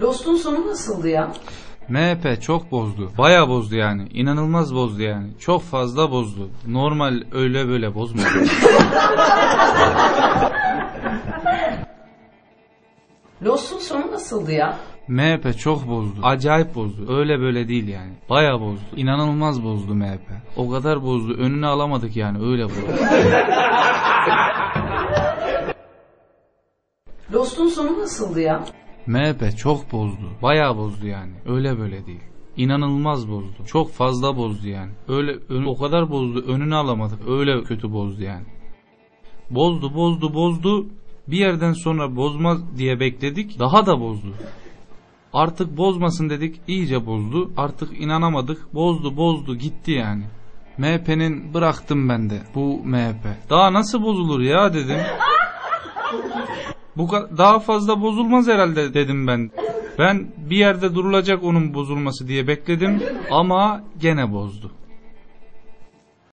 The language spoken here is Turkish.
Lost'un sonu nasıldı ya? MHP çok bozdu. Baya bozdu yani. İnanılmaz bozdu yani. Çok fazla bozdu. Normal öyle böyle bozmadı. Lost'un sonu nasıldı ya? MHP çok bozdu. Acayip bozdu. Öyle böyle değil yani. Baya bozdu. İnanılmaz bozdu MHP. O kadar bozdu. Önünü alamadık yani. Öyle bozdu. Lost'un sonu nasıldı ya? MHP çok bozdu. Baya bozdu yani. Öyle böyle değil. İnanılmaz bozdu. Çok fazla bozdu yani. Öyle ön- o kadar bozdu. Önünü alamadık. Öyle kötü bozdu yani. Bozdu, bozdu, bozdu. Bir yerden sonra bozmaz diye bekledik. Daha da bozdu. Artık bozmasın dedik. iyice bozdu. Artık inanamadık. Bozdu, bozdu, gitti yani. MHP'nin bıraktım ben de. Bu MHP. Daha nasıl bozulur ya dedim. Bu daha fazla bozulmaz herhalde dedim ben. Ben bir yerde durulacak onun bozulması diye bekledim ama gene bozdu.